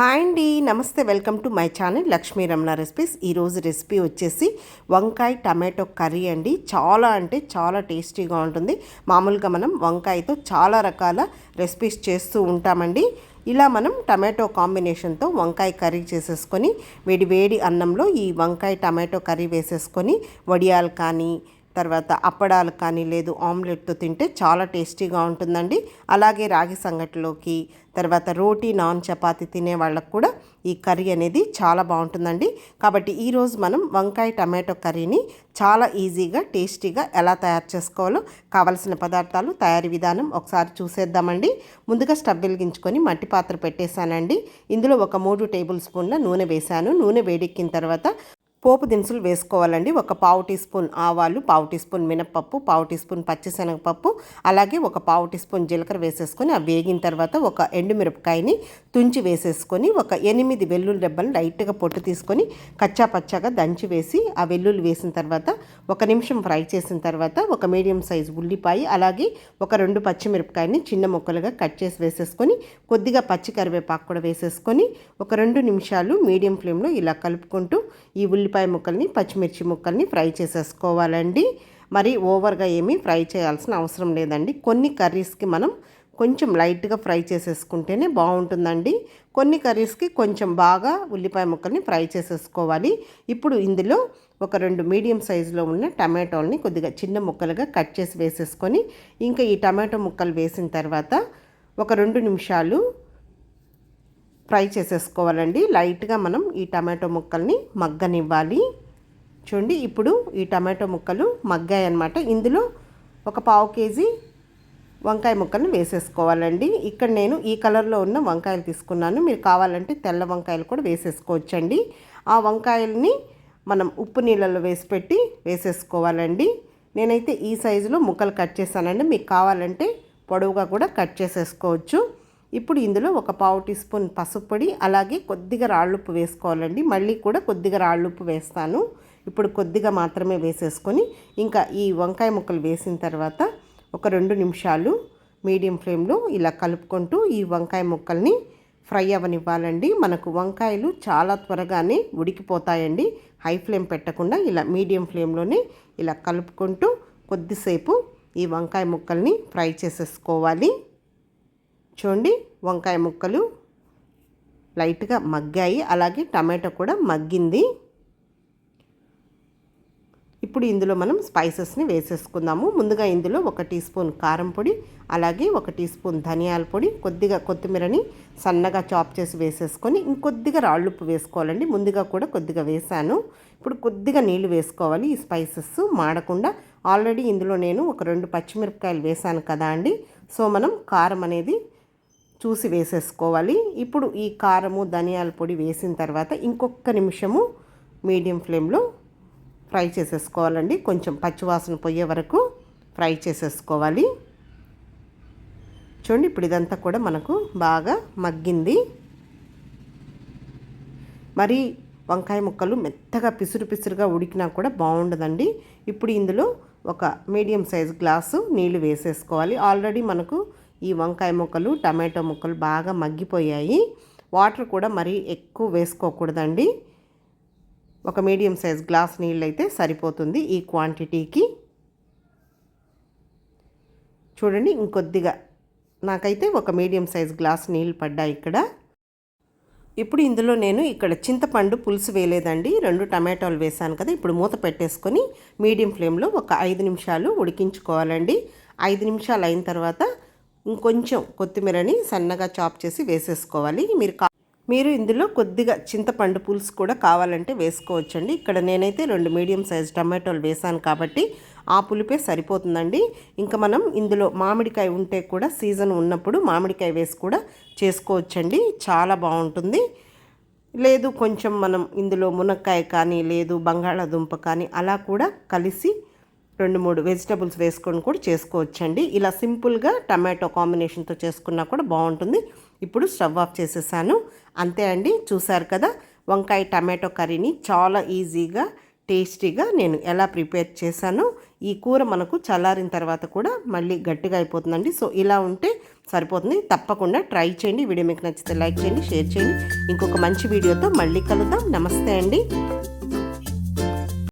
Hi అండి నమస్తే welcome to my channel Lakshmi Ramana recipes. ఈరోజు రెసిపీ వచ్చేసి వంకాయ టమాటో కర్రీ అండి. చాలా అంటే చాలా టేస్టీగా ఉంటుంది. మామూలుగా మనం వంకాయతో చాలా రకాల రెసిపీస్ చేస్తూ ఉంటామండి. ఇలా మనం టమాటో కాంబినేషన్తో వంకాయ కర్రీ చేసేసుకొని వేడి వేడి అన్నంలో ఈ వంకాయ టమాటో కర్రీ వేసేసుకొని వడియాలు కానీ తర్వాత అప్పడాలు కానీ లేదు ఆమ్లెట్తో తింటే చాలా టేస్టీగా ఉంటుందండి. అలాగే రాగి సంగటిలోకి తర్వాత రోటీ నాన్ చపాతి తినే వాళ్ళకు కూడా ఈ కర్రీ అనేది చాలా బాగుంటుందండి. కాబట్టి ఈరోజు మనం వంకాయ టమాటో కర్రీని చాలా ఈజీగా టేస్టీగా ఎలా తయారు చేసుకోవాలో కావలసిన పదార్థాలు తయారీ విధానం ఒకసారి చూసేద్దామండి. ముందుగా స్టవ్ వెలిగించుకొని మట్టి పాత్ర పెట్టేశానండి. ఇందులో ఒక మూడు టేబుల్ స్పూన్ల నూనె వేశాను. నూనె వేడెక్కిన తర్వాత పోపు దినుసులు వేసుకోవాలండి. ఒక పావు టీ స్పూన్ ఆవాలు పావు టీ స్పూన్ మినపప్పు పావు టీ స్పూన్ పచ్చిశనగపప్పు అలాగే ఒక పావు టీ స్పూన్ జీలకర్ర వేసేసుకొని అవి వేగిన తర్వాత ఒక ఎండుమిరపకాయని తుంచి వేసేసుకొని ఒక ఎనిమిది వెల్లుల్లి రెబ్బలు లైట్గా పొట్టు తీసుకొని కచ్చా పచ్చాగా దంచి వేసి ఆ వెల్లుల్లి వేసిన తర్వాత ఒక నిమిషం ఫ్రై చేసిన తర్వాత ఒక మీడియం సైజ్ ఉల్లిపాయ అలాగే ఒక రెండు పచ్చిమిరపకాయని చిన్న ముక్కలుగా కట్ చేసి వేసేసుకొని కొద్దిగా పచ్చి కరివేపాకు కూడా వేసేసుకొని ఒక రెండు నిమిషాలు మీడియం ఫ్లేమ్లో ఇలా కలుపుకుంటూ ఈ ఉల్లి ఉల్లిపాయ ముక్కల్ని పచ్చిమిర్చి ముక్కల్ని ఫ్రై చేసేసుకోవాలండి. మరి ఓవర్గా ఏమీ ఫ్రై చేయాల్సిన అవసరం లేదండి. కొన్ని కర్రీస్కి మనం కొంచెం లైట్గా ఫ్రై చేసేసుకుంటేనే బాగుంటుందండి. కొన్ని కర్రీస్కి కొంచెం బాగా ఉల్లిపాయ ముక్కల్ని ఫ్రై చేసేసుకోవాలి. ఇప్పుడు ఇందులో ఒక రెండు మీడియం సైజులో ఉన్న టమాటోల్ని కొద్దిగా చిన్న ముక్కలుగా కట్ చేసి వేసేసుకొని ఇంకా ఈ టమాటో ముక్కలు వేసిన తర్వాత ఒక రెండు నిమిషాలు ఫ్రై చేసేసుకోవాలండి. లైట్గా మనం ఈ టమాటో ముక్కల్ని మగ్గనివ్వాలి. చూడండి ఇప్పుడు ఈ టమాటో ముక్కలు మగ్గాయి అన్నమాట ఇందులో ఒక పావు కేజీ వంకాయ ముక్కల్ని వేసేసుకోవాలండి. ఇక్కడ నేను ఈ కలర్లో ఉన్న వంకాయలు తీసుకున్నాను. మీరు కావాలంటే తెల్ల వంకాయలు కూడా వేసేసుకోవచ్చండి. ఆ వంకాయల్ని మనం ఉప్పు నీళ్ళలో వేసి పెట్టి వేసేసుకోవాలండి. నేనైతే ఈ సైజులో ముక్కలు కట్ చేశానండి. మీకు కావాలంటే పొడవుగా కూడా కట్ చేసేసుకోవచ్చు. ఇప్పుడు ఇందులో ఒక పావు టీ స్పూన్ పసుపు పొడి అలాగే కొద్దిగా రాళ్ళుప్పు వేసుకోవాలండి. మళ్ళీ కూడా కొద్దిగా రాళ్ళుప్పు వేస్తాను. ఇప్పుడు కొద్దిగా మాత్రమే వేసేసుకొని ఇంకా ఈ వంకాయ ముక్కలు వేసిన తర్వాత ఒక రెండు నిమిషాలు మీడియం ఫ్లేమ్లో ఇలా కలుపుకుంటూ ఈ వంకాయ ముక్కల్ని ఫ్రై అవ్వనివ్వాలండి మనకు వంకాయలు చాలా త్వరగానే ఉడికిపోతాయండి. హై ఫ్లేమ్ పెట్టకుండా ఇలా మీడియం ఫ్లేమ్లోనే ఇలా కలుపుకుంటూ కొద్దిసేపు ఈ వంకాయ ముక్కల్ని ఫ్రై చేసేసుకోవాలి. చూడండి వంకాయ ముక్కలు లైట్గా మగ్గాయి. అలాగే టమాటో కూడా మగ్గింది. ఇప్పుడు ఇందులో మనం స్పైసెస్ని వేసేసుకుందాము. ముందుగా ఇందులో ఒక టీ స్పూన్ కారం పొడి అలాగే ఒక టీ స్పూన్ ధనియాల పొడి కొద్దిగా కొత్తిమీరని సన్నగా చాప్ చేసి వేసేసుకొని ఇంకొద్దిగా రాళ్ళుప్పు వేసుకోవాలండి. ముందుగా కూడా కొద్దిగా వేసాను. ఇప్పుడు కొద్దిగా నీళ్ళు వేసుకోవాలి. ఈ స్పైసెస్ మాడకుండా ఆల్రెడీ ఇందులో నేను ఒక రెండు పచ్చిమిరపకాయలు వేసాను కదా అండి. సో మనం కారం అనేది చూసి వేసేసుకోవాలి. ఇప్పుడు ఈ కారము ధనియాల పొడి వేసిన తర్వాత ఇంకొక నిమిషము మీడియం ఫ్లేమ్లో ఫ్రై చేసేసుకోవాలండి. కొంచెం పచ్చివాసన పోయే వరకు ఫ్రై చేసేసుకోవాలి. చూడండి ఇప్పుడు ఇదంతా కూడా మనకు బాగా మగ్గింది. మరి వంకాయ ముక్కలు మెత్తగా పిసురు పిసురుగా ఉడికినా కూడా బాగుండదండి. ఇప్పుడు ఇందులో ఒక మీడియం సైజ్ గ్లాసు నీళ్ళు వేసేసుకోవాలి. ఆల్రెడీ మనకు ఈ వంకాయ ముక్కలు టమాటో ముక్కలు బాగా మగ్గిపోయాయి. వాటర్ కూడా మరీ ఎక్కువ వేసుకోకూడదండి. ఒక మీడియం సైజ్ గ్లాస్ నీళ్ళు అయితే సరిపోతుంది ఈ క్వాంటిటీకి. చూడండి ఇంకొద్దిగా. నాకైతే ఒక మీడియం సైజ్ గ్లాస్ నీళ్ళు పడ్డాయి ఇక్కడ. ఇప్పుడు ఇందులో నేను ఇక్కడ చింతపండు పులుసు వేయలేదండి. రెండు టమాటాలు వేసాను కదా ఇప్పుడు మూత పెట్టేసుకొని మీడియం ఫ్లేమ్లో ఒక ఐదు నిమిషాలు ఉడికించుకోవాలండి. ఐదు నిమిషాలు అయిన తర్వాత ఇంకొంచెం కొత్తిమీరని సన్నగా చాప్ చేసి వేసేసుకోవాలి. మీరు కా మీరు ఇందులో కొద్దిగా చింతపండు పులుసు కూడా కావాలంటే వేసుకోవచ్చండి. ఇక్కడ నేనైతే రెండు మీడియం సైజ్ టమాటోలు వేసాను కాబట్టి ఆ పులిపే సరిపోతుందండి. ఇంకా మనం ఇందులో మామిడికాయ ఉంటే కూడా సీజన్ ఉన్నప్పుడు మామిడికాయ వేసి కూడా చేసుకోవచ్చండి. చాలా బాగుంటుంది. లేదు కొంచెం మనం ఇందులో మునక్కాయ కానీ లేదు బంగాళాదుంప కానీ అలా కూడా కలిసి రెండు మూడు వెజిటబుల్స్ వేసుకొని కూడా చేసుకోవచ్చండి. ఇలా సింపుల్గా టమాటో కాంబినేషన్తో చేసుకున్నా కూడా బాగుంటుంది. ఇప్పుడు స్టవ్ ఆఫ్ చేసేసాను. అంతే అండి చూసారు కదా? వంకాయ టమాటో కర్రీని చాలా ఈజీగా టేస్టీగా నేను ఎలా ప్రిపేర్ చేశానో ఈ కూర మనకు చల్లారిన తర్వాత కూడా మళ్ళీ గట్టిగా అయిపోతుందండి. సో ఇలా ఉంటే సరిపోతుంది. తప్పకుండా ట్రై చేయండి. వీడియో మీకు నచ్చితే లైక్ చేయండి షేర్ చేయండి. ఇంకొక మంచి వీడియోతో మళ్ళీ కలుద్దాం. నమస్తే అండి.